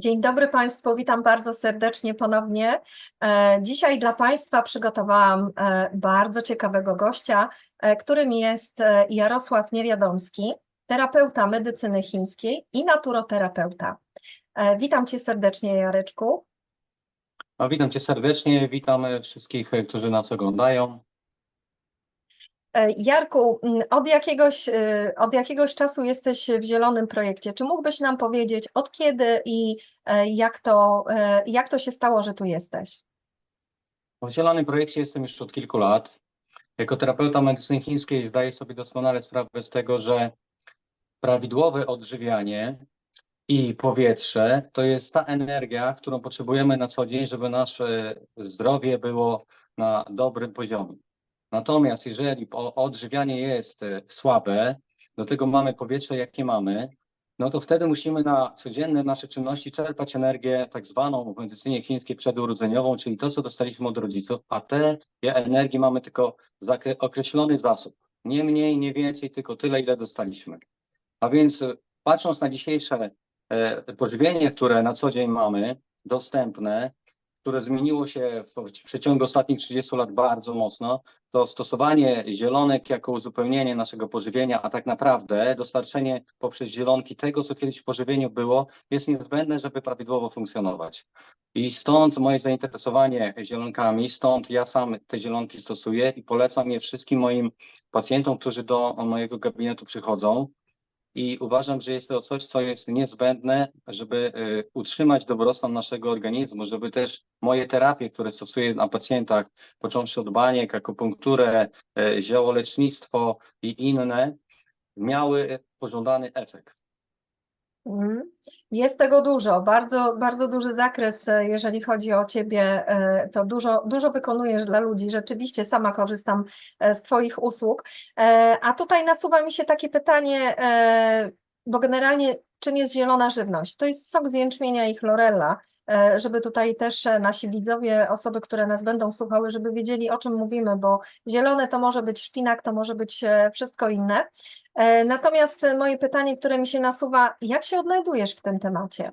Dzień dobry Państwu, witam bardzo serdecznie ponownie. E, Dzisiaj dla Państwa przygotowałam e, bardzo ciekawego gościa, e, którym jest Jarosław Niewiadomski, terapeuta medycyny chińskiej i naturoterapeuta. Witam Cię serdecznie, Jareczku. No, witam Cię serdecznie, witam wszystkich, którzy nas oglądają. E, Jarku, m, od jakiegoś, e, od jakiegoś czasu jesteś w Zielonym Projekcie. Czy mógłbyś nam powiedzieć, od kiedy i e, jak to, jak to się stało, że tu jesteś? W Zielonym Projekcie jestem już od kilku lat. Jako terapeuta medycyny chińskiej zdaję sobie doskonale sprawę z tego, że prawidłowe odżywianie i powietrze to jest ta energia, którą potrzebujemy na co dzień, żeby nasze zdrowie było na dobrym poziomie. Natomiast jeżeli odżywianie jest e, słabe, do tego mamy powietrze, jakie mamy, no to wtedy musimy na codzienne nasze czynności czerpać energię tak zwaną w medycynie chińskiej przedurodzeniową, czyli to, co dostaliśmy od rodziców, a te energii mamy tylko określony zasób. Nie mniej, nie więcej, tylko tyle, ile dostaliśmy. A więc e, patrząc na dzisiejsze e, pożywienie, które na co dzień mamy, dostępne, które zmieniło się w, przeciągu ostatnich 30 lat bardzo mocno, to stosowanie zielonek jako uzupełnienie naszego pożywienia, a tak naprawdę dostarczenie poprzez zielonki tego, co kiedyś w pożywieniu było, jest niezbędne, żeby prawidłowo funkcjonować. I stąd moje zainteresowanie zielonkami, stąd ja sam te zielonki stosuję i polecam je wszystkim moim pacjentom, którzy do mojego gabinetu przychodzą. I uważam, że jest to coś, co jest niezbędne, żeby y, utrzymać dobrostan naszego organizmu, żeby też moje terapie, które stosuję na pacjentach, począwszy od baniek, akupunkturę, e, ziołolecznictwo i inne, miały pożądany efekt. Mhm. Jest tego dużo, bardzo, bardzo duży zakres, e, jeżeli chodzi o Ciebie, e, to dużo, dużo wykonujesz dla ludzi. Rzeczywiście sama korzystam e, z Twoich usług. A tutaj nasuwa mi się takie pytanie, bo generalnie czym jest zielona żywność? To jest sok z jęczmienia i chlorella, e, żeby tutaj też e, nasi widzowie, osoby, które nas będą słuchały, żeby wiedzieli o czym mówimy, bo zielone to może być szpinak, to może być e, wszystko inne. Natomiast moje pytanie, które mi się nasuwa, jak się odnajdujesz w tym temacie?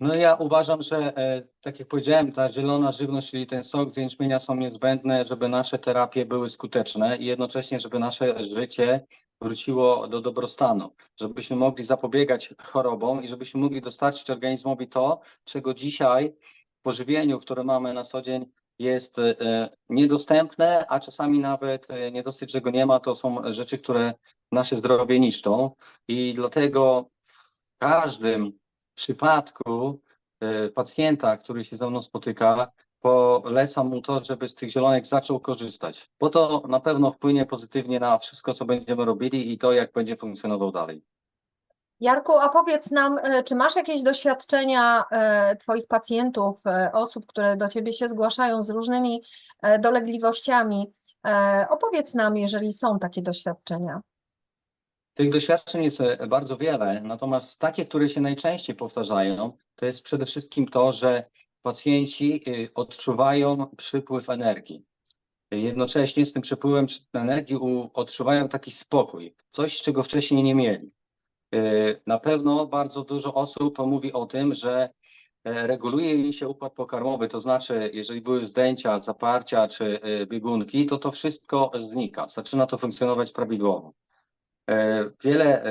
No ja uważam, że e, tak jak powiedziałem, ta zielona żywność, czyli ten sok z jęczmienia są niezbędne, żeby nasze terapie były skuteczne i jednocześnie, żeby nasze życie wróciło do dobrostanu, żebyśmy mogli zapobiegać chorobom i żebyśmy mogli dostarczyć organizmowi to, czego dzisiaj w pożywieniu, które mamy na co dzień, jest e, niedostępne, a czasami nawet e, nie dosyć, że go nie ma, to są rzeczy, które nasze zdrowie niszczą. I dlatego w każdym przypadku e, pacjenta, który się ze mną spotyka, polecam mu to, żeby z tych zielonek zaczął korzystać, bo to na pewno wpłynie pozytywnie na wszystko, co będziemy robili i to, jak będzie funkcjonował dalej. Jarku, a powiedz nam, e, czy masz jakieś doświadczenia e, Twoich pacjentów, osób, które do Ciebie się zgłaszają z różnymi dolegliwościami? Opowiedz nam, jeżeli są takie doświadczenia. Tych doświadczeń jest e, bardzo wiele, natomiast takie, które się najczęściej powtarzają, to jest przede wszystkim to, że pacjenci y, odczuwają przypływ energii. Jednocześnie z tym przepływem energii odczuwają taki spokój, coś, czego wcześniej nie mieli. Y, Na pewno bardzo dużo osób mówi o tym, że e, reguluje im się układ pokarmowy, to znaczy, jeżeli były zdjęcia, zaparcia czy e, biegunki, to to wszystko znika, zaczyna to funkcjonować prawidłowo. E, Wiele, e,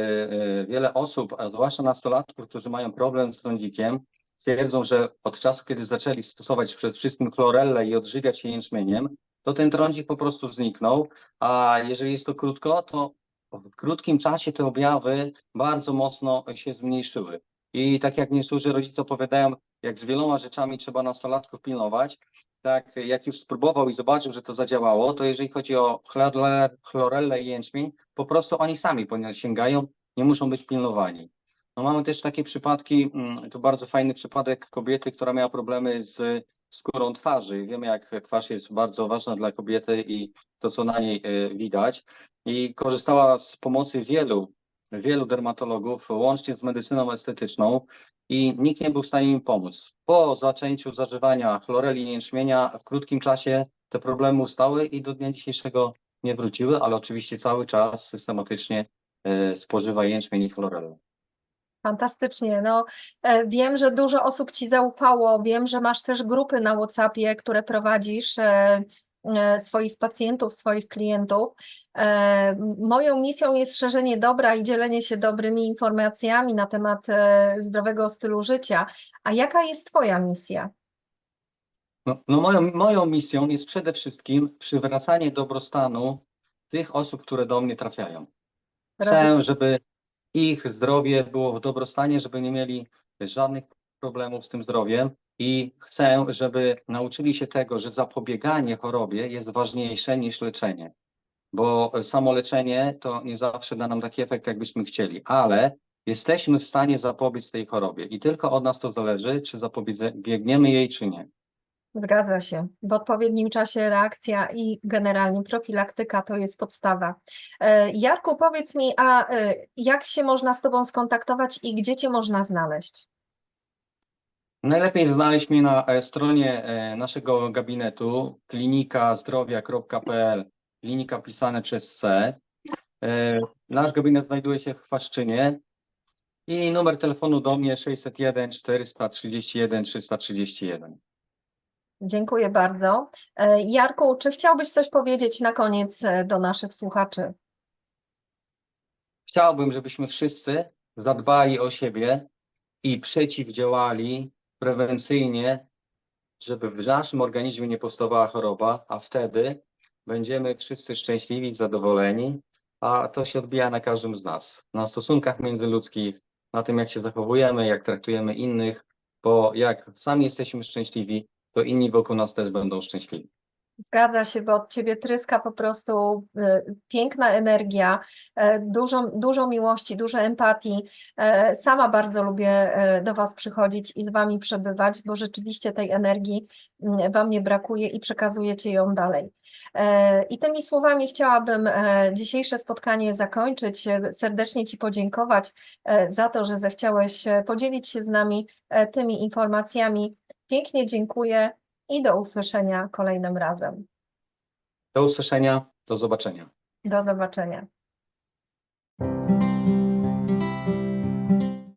e, wiele osób, a zwłaszcza nastolatków, którzy mają problem z trądzikiem, twierdzą, że od czasu, kiedy zaczęli stosować przede wszystkim chlorellę i odżywiać się jęczmieniem, to ten trądzik po prostu zniknął, a jeżeli jest to krótko, to w krótkim czasie te objawy bardzo mocno się zmniejszyły. I tak jak niektórzy rodzice opowiadają, jak z wieloma rzeczami trzeba nastolatków pilnować, tak jak już spróbował i zobaczył, że to zadziałało, to jeżeli chodzi o chlorellę, chlorellę i jęczmień, po prostu oni sami po nie sięgają, nie muszą być pilnowani. No mamy też takie przypadki, mm, to bardzo fajny przypadek kobiety, która miała problemy z skórą twarzy. Wiemy, jak twarz jest bardzo ważna dla kobiety i to, co na niej e, widać. I korzystała z pomocy wielu, wielu dermatologów, łącznie z medycyną estetyczną i nikt nie był w stanie im pomóc. Po zaczęciu zażywania chloreli jęczmienia w krótkim czasie te problemy ustały i do dnia dzisiejszego nie wróciły, ale oczywiście cały czas systematycznie e, spożywa jęczmień i chlorelę. Fantastycznie. No, e, wiem, że dużo osób Ci zaufało. Wiem, że masz też grupy na WhatsAppie, które prowadzisz e, swoich pacjentów, swoich klientów. E, Moją misją jest szerzenie dobra i dzielenie się dobrymi informacjami na temat e, zdrowego stylu życia. A jaka jest Twoja misja? No, no moją, moją misją jest przede wszystkim przywracanie dobrostanu tych osób, które do mnie trafiają. Chcę, żeby ich zdrowie było w dobrostanie, żeby nie mieli żadnych problemów z tym zdrowiem i chcę, żeby nauczyli się tego, że zapobieganie chorobie jest ważniejsze niż leczenie, bo samo leczenie to nie zawsze da nam taki efekt, jakbyśmy chcieli, ale jesteśmy w stanie zapobiec tej chorobie i tylko od nas to zależy, czy zapobiegniemy jej, czy nie. Zgadza się. W odpowiednim czasie reakcja i generalnie profilaktyka to jest podstawa. E, Jarku, powiedz mi, a e, jak się można z Tobą skontaktować i gdzie Cię można znaleźć? Najlepiej znaleźć mnie na e, stronie e, naszego gabinetu klinikazdrowia.pl, klinika pisane przez C. E, Nasz gabinet znajduje się w Chwaszczynie i numer telefonu do mnie 601 431 331. Dziękuję bardzo. Jarku, czy chciałbyś coś powiedzieć na koniec do naszych słuchaczy? Chciałbym, żebyśmy wszyscy zadbali o siebie i przeciwdziałali prewencyjnie, żeby w naszym organizmie nie powstawała choroba, a wtedy będziemy wszyscy szczęśliwi, zadowoleni, a to się odbija na każdym z nas, na stosunkach międzyludzkich, na tym, jak się zachowujemy, jak traktujemy innych, bo jak sami jesteśmy szczęśliwi, to inni wokół nas też będą szczęśliwi. Zgadza się, bo od Ciebie tryska po prostu e, piękna energia, e, dużo, dużo miłości, dużo empatii. E, Sama bardzo lubię do Was przychodzić i z Wami przebywać, bo rzeczywiście tej energii mm, Wam nie brakuje i przekazujecie ją dalej. I tymi słowami chciałabym dzisiejsze spotkanie zakończyć. Serdecznie Ci podziękować za to, że zechciałeś podzielić się z nami tymi informacjami. Pięknie dziękuję i do usłyszenia kolejnym razem. Do usłyszenia, do zobaczenia. Do zobaczenia.